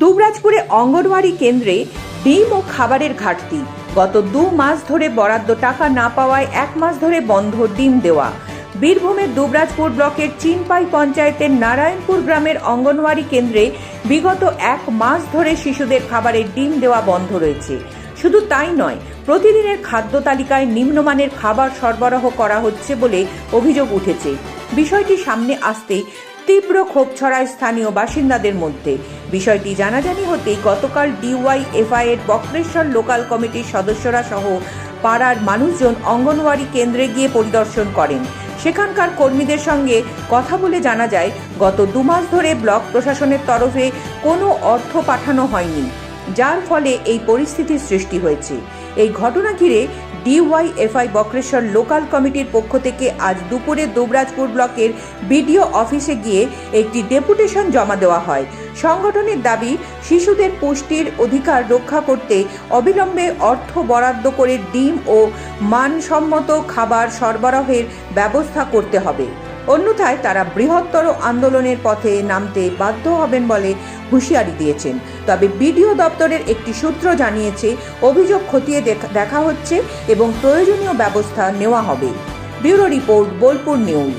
দুবরাজপুরে অঙ্গনওয়াড়ি কেন্দ্রে ডিম ও খাবারের ঘাটতি। গত দু মাস ধরে বরাদ্দ টাকা না পাওয়ায় এক মাস ধরে বন্ধ ডিম দেওয়া। বীরভূমের দুবরাজপুর ব্লকের চিনপাই পঞ্চায়েতের নারায়ণপুর গ্রামের অঙ্গনওয়াড়ি কেন্দ্রে বিগত এক মাস ধরে শিশুদের খাবারের ডিম দেওয়া বন্ধ রয়েছে। শুধু তাই নয়, প্রতিদিনের খাদ্য তালিকায় নিম্নমানের খাবার সরবরাহ করা হচ্ছে বলে অভিযোগ উঠেছে। বিষয়টি সামনে আসতেই তীব্র ক্ষোভ ছড়ায় স্থানীয় বাসিন্দাদের মধ্যে। বিষয়টি জানাজানি হতেই গতকাল ডিওয়াইএফআই এর বক্রেশ্বর লোকাল কমিটির সদস্যরা সহ পাড়ার মানুষজন অঙ্গনওয়াড়ি কেন্দ্রে গিয়ে পরিদর্শন করেন। সেখানকার কর্মীদের সঙ্গে কথা বলে জানা যায়, গত দু মাস ধরে ব্লক প্রশাসনের তরফে কোনো অর্থ পাঠানো হয়নি, যার ফলে এই পরিস্থিতির সৃষ্টি হয়েছে। এই ঘটনা ঘিরে ডিওয়াইএফআই বক্রেশ্বর লোকাল কমিটির পক্ষ থেকে আজ দুপুরে দুবরাজপুর ব্লকের বিডিও অফিসে গিয়ে একটি ডেপুটেশন জমা দেওয়া হয়। সংগঠনের দাবি, শিশুদের পুষ্টির অধিকার রক্ষা করতে অবিলম্বে অর্থ বরাদ্দ করে ডিম ও মানসম্মত খাবার সরবরাহের ব্যবস্থা করতে হবে। অন্যথায় তারা বৃহত্তর আন্দোলনের পথে নামতে বাধ্য হবেন বলে হুঁশিয়ারি দিয়েছেন। তবে বিডিও দপ্তরের একটি সূত্র জানিয়েছে, অভিযোগ খতিয়ে দেখ- হচ্ছে এবং প্রয়োজনীয় ব্যবস্থা নেওয়া হবে। Bureau report, Bolpur news.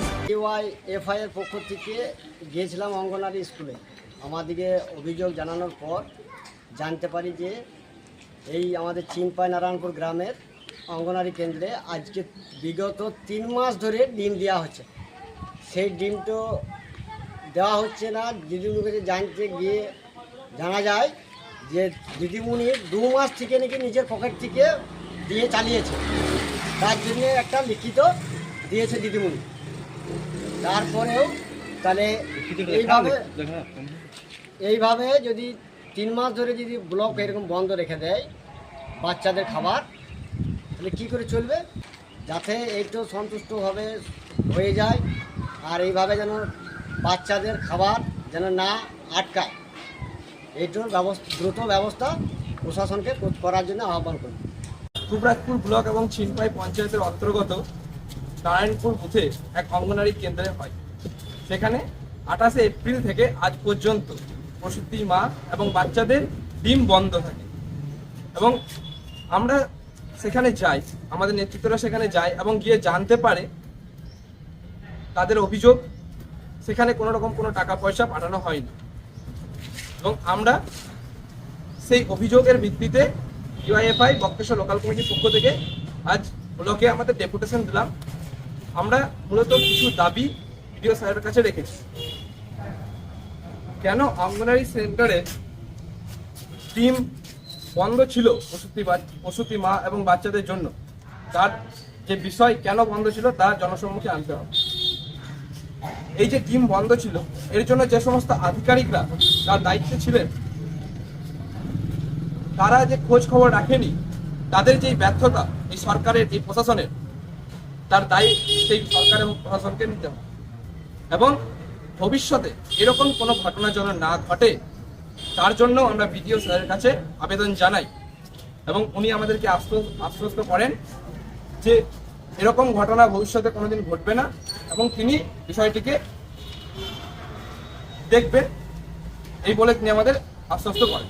FI এর পক্ষ থেকে গিয়েছিলাম অঙ্গনারী স্কুলে। আমাদেরকে অভিযোগ জানানোর পর জানতে পারি যে এই আমাদের চিনপাই নারায়ণপুর গ্রামের অঙ্গনারী কেন্দ্রে আজকে বিগত তিন মাস ধরে ডিম দেওয়া হচ্ছে। সেই ডিম তো দেওয়া হচ্ছে না। দিদিমণির কাছে জানতে গিয়ে জানা যায় যে দিদিমণি দু মাস থেকে নাকি নিজের পকেট থেকে দিয়ে চালিয়েছে। তার জন্য একটা লিখিত দিয়েছে দিদিমণি। তারপরেও তাহলে এইভাবে এইভাবে যদি তিন মাস ধরে যদি ব্লক এরকম বন্ধ রেখে দেয় বাচ্চাদের খাবার তাহলে কী করে চলবে? যাতে এই একটু সন্তুষ্টভাবে হয়ে যায়। আর এইভাবে যেন বাচ্চাদের খাবার যেন না আটকায়। এইটার ব্যবস্থা, দ্রুত ব্যবস্থা প্রশাসনকে করার জন্য আহ্বান করি দুবরাজপুর ব্লক এবং ছিনপাই পঞ্চায়েতের অন্তর্গত নারায়ণপুর বুথে এক অঙ্গনারী কেন্দ্রে হয়। সেখানে আঠাশে এপ্রিল থেকে আজ পর্যন্ত প্রসূতি মা এবং বাচ্চাদের ডিম বন্ধ থাকে। এবং আমরা সেখানে যাই, আমাদের নেতৃত্বরা সেখানে যায় এবং গিয়ে জানতে পারে তাদের অভিযোগ, সেখানে কোনো রকম কোনো টাকা পয়সা পাঠানো হয়নি। এবং আমরা সেই অভিযোগের ভিত্তিতে ইউআইএফআই বক্রেশ্বর লোকাল কমিটির পক্ষ থেকে আজ ব্লকে আমাদের ডেপুটেশন দিলাম। আমরা মূলত কিছু দাবি ভিডিও সাহেবের কাছে রেখেছি। কেন অঙ্গনারী সেন্টারে টিম বন্ধ ছিল প্রসূতি প্রসূতি মা এবং বাচ্চাদের জন্য? তার যে বিষয় কেন বন্ধ ছিল তা জনসম্মুখে আনতে হবে। এই যে টিম বন্ধ ছিল, এর জন্য যে সমস্ত আধিকারিকরা তার দায়িত্বে ছিলেন, তারা যে খোঁজ খবর রাখেনি, তাদের যে ব্যর্থতা এই সরকারের, এই প্রশাসনের, তার দায়ী সেই সরকার এবং প্রশাসনকে নিতে হবে। এবং ভবিষ্যতে এরকম কোনো ঘটনা যেন না ঘটে, তার জন্য আমরা বিডিও স্যারের কাছে আবেদন জানাই এবং উনি আমাদেরকে আশ্বস্ত করেন যে এরকম ঘটনা ভবিষ্যতে কোনোদিন ঘটবে না। এবং তিনি বিষয়টিকে দেখবেন এই বলে তিনি আমাদের আশ্বস্ত করেন।